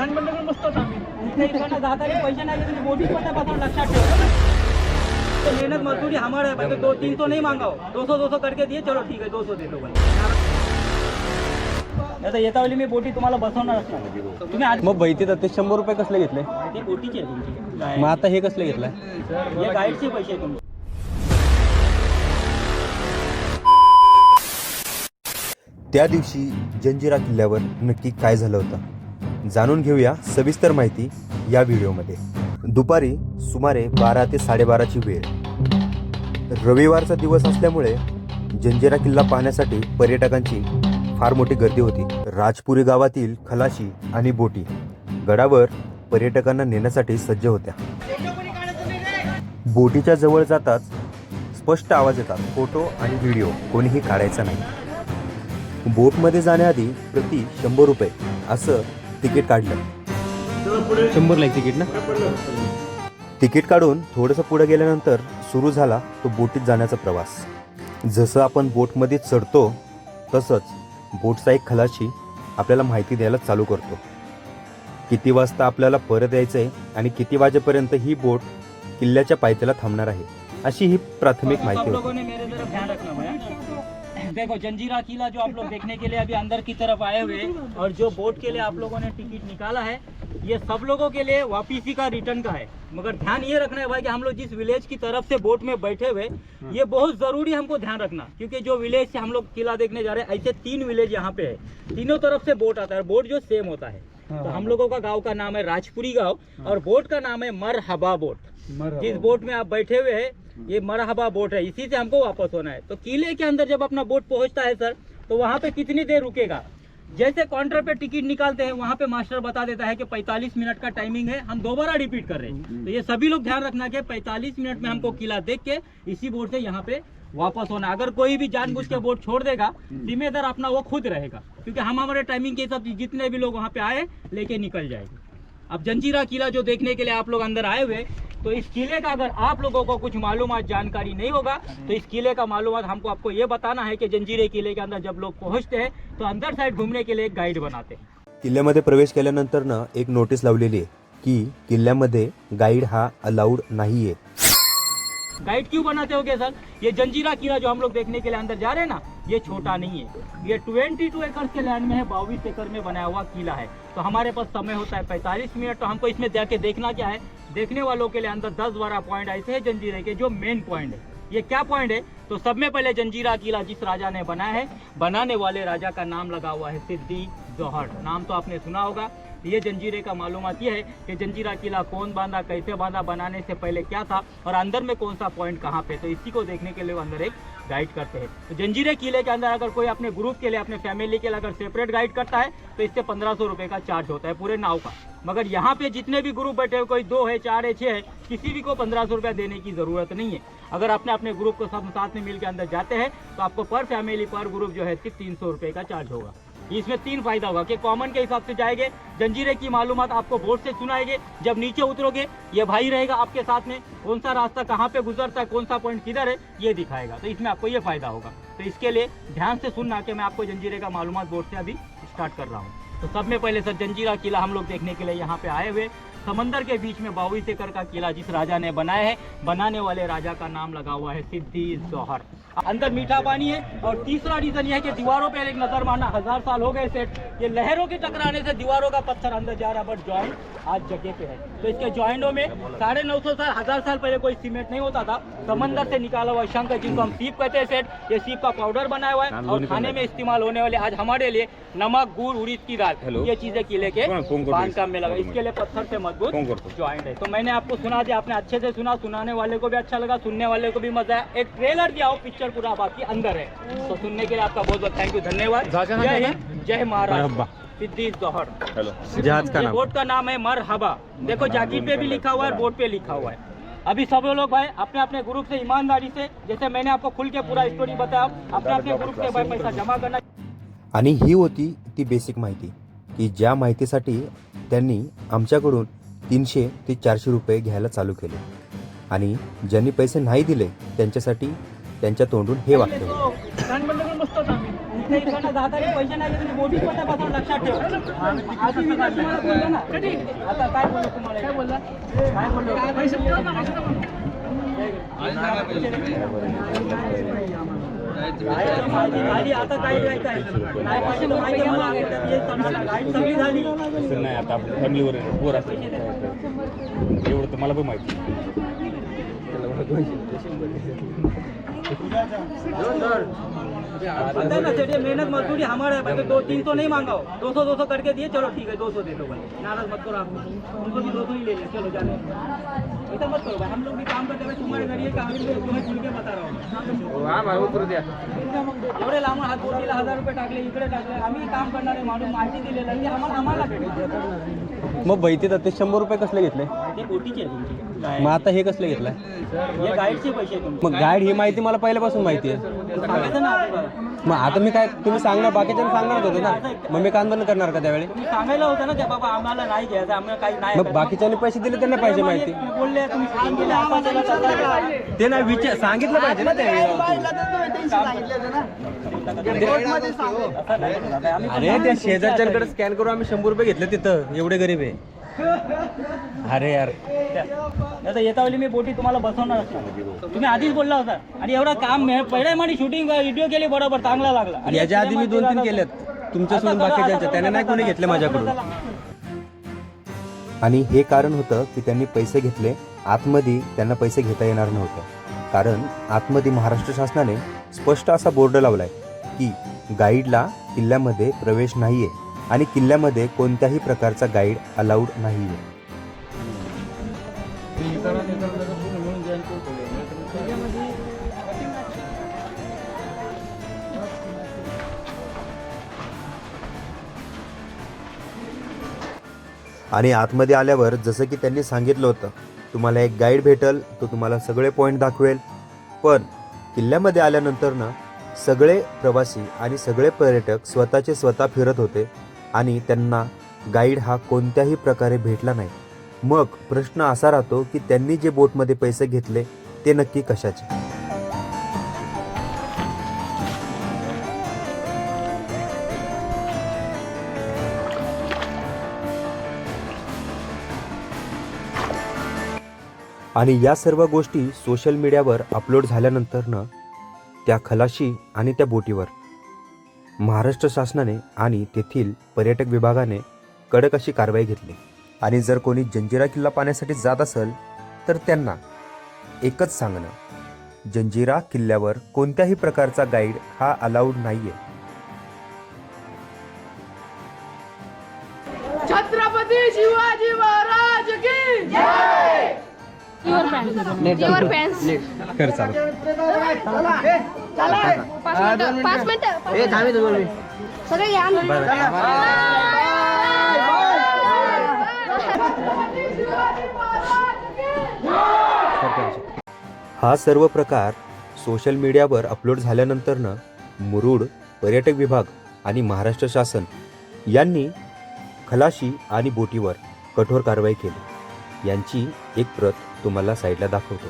विधानमंडळ मस्त होता आम्ही. इथे इकडनं जाताना पैसे नाही बसवून लक्षात ठेव. तो मेहनत मजदूरी हमारा है भाई दो तीन सौ नहीं मांगा दो सौ दो सौ करके दिए चलो ठीक है दो सौ दे दो भाई आता येता वेळी मी बोटी तुम्हाला बसवणार असणार. तुम्ही आज मग बैती तर ते शंभर रुपये कसले घेतले? ते बोटीचे आहे तुमची. मग आता हे कसले घेतलंय हे गाईडचे पैसे आहे तुमचे. त्या दिवशी जंजिरा किल्ल्यावर नक्की काय झालं होतं? जाणून घेऊया सविस्तर माहिती या व्हिडिओमध्ये. दुपारी सुमारे बारा ते साडेबाराची वेळ. रविवारचा दिवस असल्यामुळे जंजिरा किल्ला पाहण्यासाठी पर्यटकांची फार मोठी गर्दी होती. राजपुरी गावातील खलाशी आणि बोटी गडावर पर्यटकांना नेण्यासाठी सज्ज होत्या. बोटीच्या जवळ जाताच स्पष्ट आवाज येतात. फोटो आणि व्हिडिओ कोणीही काढायचा नाही. बोटमध्ये जाण्याआधी प्रति शंभर रुपये असं तिकीट काढलं. शंभरला एक तिकीट ना? तिकीट काढून थोडंसं पुढे गेल्यानंतर सुरू झाला तो बोटीत जाण्याचा प्रवास. जसं आपण बोटमध्ये चढतो तसंच बोटचा एक खलाशी आपल्याला माहिती द्यायला चालू करतो. किती वाजता आपल्याला परत यायचं आहे आणि किती वाजेपर्यंत ही बोट किल्ल्याच्या पायथ्याला थांबणार आहे अशी ही प्राथमिक माहिती होती. मेरे देखो जंजीरा किला जो आप लोग देखने के लिए अभी अंदर की तरफ़ आए हुए और जो बोट के लिए आप लोगों ने टिकट निकाला है ये सब लोगों के लिए वापिसी का रिटर्न का है। मगर ध्यान ये रखना है भाई कि हम लोग जिस विलेज की तरफ़ से बोट में बैठे हुए ये बहुत ज़रूरी हमको ध्यान रखना क्योंकि जो विलेज से हम लोग किला देखने जा रहे हैं ऐसे तीन विलेज यहाँ पे है। तीनों तरफ़ से बोट आता है बोट जो सेम होता है। तो हम लोगों का गाँव का नाम है राजपुरी गाँव और बोट का नाम है मरहबा बोट जिस बोट में आप बैठे हुए हैं ये मरहबा बोट है इसी से हमको वापस होना है। तो किले के अंदर जब अपना बोट पहुँचता है सर तो वहाँ पे कितनी देर रुकेगा? जैसे काउंटर पे टिकट निकालते हैं वहाँ पे मास्टर बता देता है कि 45 मिनट का टाइमिंग है हम दोबारा रिपीट कर रहे हैं। तो ये सभी लोग ध्यान रखना कि 45 मिनट में हमको किला देख के इसी बोट से यहाँ पे वापस होना अगर कोई भी जानबूझ के बोट छोड़ देगा जिम्मेदार अपना वो खुद रहेगा क्योंकि हम हमारे टाइमिंग के हिसाब से जितने भी लोग वहाँ पे आए लेके निकल जाएँगे। अब जंजीरा किला जो देखने के लिए आप लोग अंदर आए हुए तो इस किले का अगर आप लोगों को कुछ मालूम जानकारी नहीं होगा तो इस किले का मालूम हमको आपको ये बताना है कि जंजीरे किले के अंदर जब लोग पहुँचते हैं तो अंदर साइड घूमने के लिए एक गाइड बनाते हैं। किल्ल्यामध्ये प्रवेश केल्यानंतर ना एक नोटीस लावलेली आहे की किल्ल्यामध्ये गाईड हा अलाउड नाहीये. गाइड क्यों बनाते होगे सर? ये जंजीरा किला जो हम लोग देखने के लिए अंदर जा रहे हैं ना ये छोटा नहीं है। ये 22 एकड़ के लैंड में है, बाईस एकड़ में बनाया हुआ किला है। तो हमारे पास समय होता है 45 मिनट तो हमको इसमें जाके देखना क्या है? देखने वालों के लिए अंदर 10 बारह पॉइंट ऐसे हैं जंजीरे के, जो मेन पॉइंट है। ये क्या पॉइंट है? तो सब में पहले जंजीरा किला जिस राजा ने बनाया है, बनाने वाले राजा का नाम लगा हुआ है सिद्दी जौहर। नाम तो आपने सुना होगा। ये जंजीरे का मालूमात ये है कि जंजीरा किला कौन बांधा, कैसे बांधा, बनाने से पहले क्या था और अंदर में कौन सा पॉइंट कहाँ पे तो इसी को देखने के लिए अंदर एक गाइड करते हैं। तो जंजीरे किले के अंदर अगर कोई अपने ग्रुप के लिए, अपने फैमिली के लिए अगर सेपरेट गाइड करता है तो इससे पंद्रह सौ का चार्ज होता है पूरे नाव का। मगर यहाँ पे जितने भी ग्रुप बैठे हुए, कोई दो है, चार है छः है, किसी भी को पंद्रह सौ रुपया देने की ज़रूरत नहीं है। अगर अपने अपने ग्रुप को सब साथ में मिल के अंदर जाते हैं तो आपको पर फैमिली पर ग्रुप जो है, सिर्फ़ तीन सौ रुपये का चार्ज होगा। इसमें तीन फ़ायदा होगा कि कॉमन के हिसाब से जाएँगे, जंजीरे की मालूम आपको बोर्ड से सुनाएँगे, जब नीचे उतरोगे, ये भाई रहेगा आपके साथ में, कौन सा रास्ता कहाँ पे गुजरता है, कौन सा पॉइंट किधर है, ये दिखाएगा। तो इसमें आपको ये फ़ायदा होगा। तो इसके लिए ध्यान से सुनना कि मैं आपको जंजीरे का मालूम बोर्ड से अभी स्टार्ट कर रहा हूँ। तो सब में पहले सर, जंजीरा किला हम लोग देखने के लिए यहाँ पे आए हुए। समंदर के बीच में बावीस एकड़ का किला जिस राजा ने बनाया है बनाने वाले राजा का नाम लगा हुआ है सिद्धि जौहर। अंदर मीठा पानी है और तीसरा रीजन यह है कि दीवारों पर एक नज़र मारना हज़ार साल हो गए सेट ये लहरों के टकराने से दीवारों का पत्थर अंदर जा रहा है बट जॉइंट आज जगह पे है। तो इसके जॉइंटों में साढ़े नौ सौ साल हज़ार साल पहले कोई सीमेंट नहीं होता था। समंदर से निकाला हुआ शंख है जिनको हम सीप कहते हैं सेट ये सीप का पाउडर बनाया हुआ है और खाने में इस्तेमाल होने वाले आज हमारे लिए नमक गुड़ उड़ीद की दाल। ये चीज़ें किले के बाँध काम में लगा। इसके लिए पत्थर से मजबूत ज्वाइंट है। तो मैंने आपको सुना दिया आपने अच्छे से सुना सुनाने वाले को भी अच्छा लगा सुनने वाले को भी मजा आया। एक ट्रेलर दिया हो पिक्चर पूरा बाकी अंदर है। तो सुनने के लिए आपका बहुत बहुत थैंक यू धन्यवाद। जय हिंद जय महाराज सिद्धि जौहर। जहाज का नाम। बोट का नाम है मर हबा देखो जैकेट पे भी लिखा हुआ है बोट पे लिखा हुआ है। अभी सब लोग भाई अपने अपने ग्रुप से ईमानदारी से जैसे मैंने आपको खुल के पूरा स्टोरी बताया अपने अपने ग्रुप से भाई पैसा जमा करना। आणि ही होती ती बेसिक माहिती की ज्या माहितीसाठी त्यांनी आमच्याकडून तीनशे ते चारशे रुपये घ्यायला चालू केले. आणि ज्यांनी पैसे नाही दिले त्यांच्यासाठी त्यांच्या तोंडून हे वाक्य होतं. विधानमंडळ आता नाही आता काय बोललो आहे नाही तर माहिती आहे मला. हे गाडी सगळी झाली नाही आता आपल्या फॅमिलीवर पोर असते एवढं तर मला पण माहिती पता है ना ये मेहनत मजदूरी हमारा है भाई तो दो तीन सौ नहीं मांगा हो दो सौ दो सौ करके दिए चलो ठीक है दो सौ दे दो भाई। नाराज मत करो आप उनको भी दो सौ ही ले लिया चलो जाने ऐसा मत करो भाई हम लोग भी काम करते हैं तुम्हारे घर ये काम है, तुम्हें खुल के बता रहा हूँ। एवढे लांब हात बोटीला हजार रुपये टाकले इकडे टाकले आम्ही काम करणारे माणूस माहिती दिलेलं ते आम्हाला आम्हाला मग बैतीत ते शंभर रुपये कसले घेतले? ते बोटीचे मग आता हे कसले घेतलंय हे गाईडचे पैसे मग गाईड ही माहिती मला पहिल्यापासून माहिती आहे. मग आता मी काय तुम्ही सांगणार बाकीच्यांना सांगणार होते ना. मग मी कान बंद करणार का त्यावेळी? तुम्ही सांगायला होतं ना की बाबा आम्हाला नाही घ्यायचं आम्हाला काही नाही मग बाकीच्यांनी पैसे दिले त्यांना पाहिजे माहिती. बोलले तुम्ही सांगितलं आता त्याला करताय. ते नाही विचार सांगितलं पाहिजे ना त्यावेळी अरे त्या शेजारच्यांकडे स्कॅन करून आम्ही शंभर रुपये घेतले तिथं. एवढे गरीब आहे. अरे यार. नाही तर येता वेळी मी बोटी तुम्हाला बसवणार असणार. तुम्ही आधीच बोलला होता. आणि एवढा काम मे- पहिल्या माडी शूटिंग व्हिडिओ केली बरोबर चांगला लागला. आणि याच्या आधी मी दोन तीन केलेत तुमच्या सोडून बाकीच्यांच्या त्याने नाही कोणी घेतले माझ्याकडून. आणि हे कारण होतं की त्यांनी पैसे घेतले. आतमध्ये त्यांना पैसे घेता येणार नव्हते. कारण आतमध्ये महाराष्ट्र शासनाने स्पष्ट असा बोर्ड लावलाय की गाईडला किल्ल्यामध्ये प्रवेश नाहीये. आणि किल्ल्यामध्ये कोणत्याही प्रकारचा गाईड अलाउड नाहीये. आणि आतमध्ये आल्यावर जसं की त्यांनी सांगितलं होतं तुम्हाला एक गाईड भेटल तो तुम्हाला सगळे पॉईंट दाखवेल. पण किल्ल्यामध्ये आल्यानंतर ना सगळे प्रवासी आणि सगळे पर्यटक स्वतःचे स्वतः फिरत होते. आणि त्यांना गाईड हा कोणत्याही प्रकारे भेटला नाही. मग प्रश्न असा राहतो की त्यांनी जे बोटमध्ये पैसे घेतले ते नक्की कशाचे? आणि या सर्व गोष्टी सोशल मीडियावर अपलोड झाल्यानंतरनं त्या खलाशी आणि त्या बोटीवर. महाराष्ट्र शासनाने आणि तेथील पर्यटक विभागाने कडक अशी कारवाई घेतली. आणि जर कोणी जंजिरा किल्ला पाहण्यासाठी जात असेल तर त्यांना एकच सांगणं जंजिरा किल्ल्यावर कोणत्याही प्रकारचा गाईड हा अलाउड नाहीये. छत्रपती शिवाजी महाराज की जय. कर चालू. पाच मिनिटं. पाच मिनिटं. सगळे या. ना. हा सर्व प्रकार सोशल मीडियावर अपलोड झाल्यानंतरनं मुरुड पर्यटक विभाग आणि महाराष्ट्र शासन यांनी खलाशी आणि बोटीवर कठोर कारवाई केली. यांची एक प्रत तुम्हाला साईडला दाखवतो.